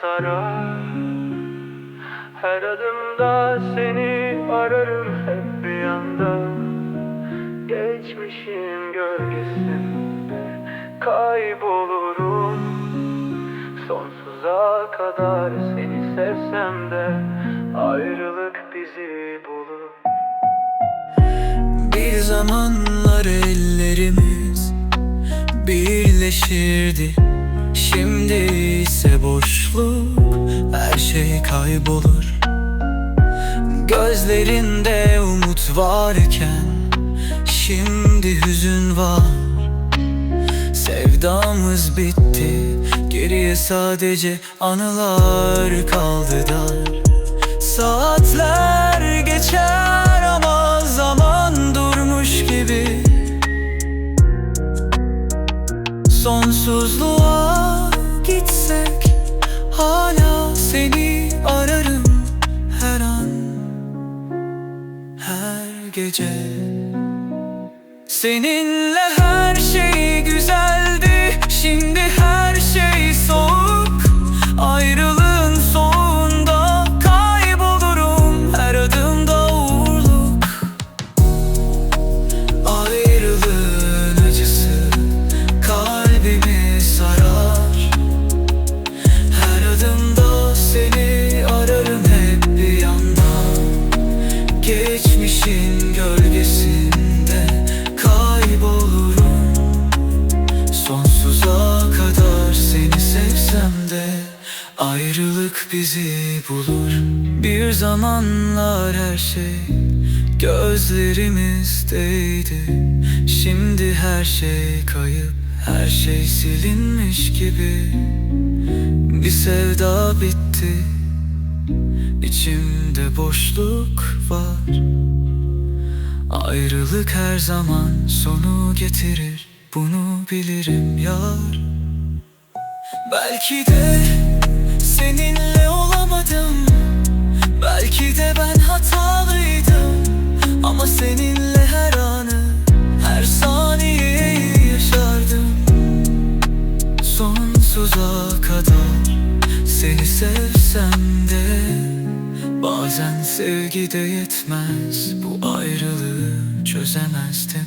sarar. Her adımda seni ararım hep bir yanda. Geçmişin gölgesinde kaybolurum. Sonsuza kadar seni sevsem de Ayrılık bizi bulur. Bir zamanlar ellerimiz birleşirdi Şimdi ise boşluk her şey kaybolur. Gözlerinde umut varken şimdi hüzün var. Sevdamız bitti Geriye sadece anılar kaldı dar. Saatler geçer ama zaman durmuş gibi. Sonsuzluğa gitsek gece. Seninle her bulur. Bir zamanlar her şey gözlerimizdeydi. Şimdi her şey kayıp her şey silinmiş gibi. Bir sevda bitti İçimde boşluk var. Ayrılık her zaman sonu getirir Bunu bilirim yar. Belki de seninle olamadım Belki de ben hatalıydım. Ama seninle her anı Her saniyeyi yaşardım. Sonsuza kadar Seni sevsem de Bazen sevgi de yetmez. Bu ayrılığı çözemezdim.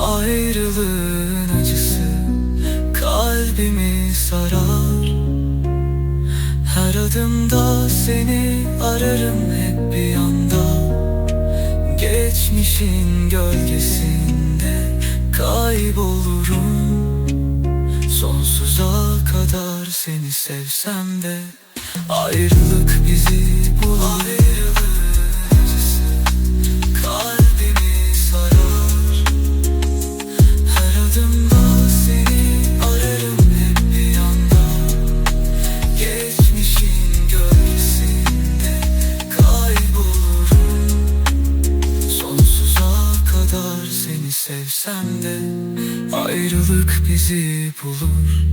Ayrılığın adımda seni ararım hep bir yanda Geçmişin gölgesinde kaybolurum. Sonsuza kadar seni sevsem de Ayrılık bizi bulur sevsem de Ayrılık bizi bulur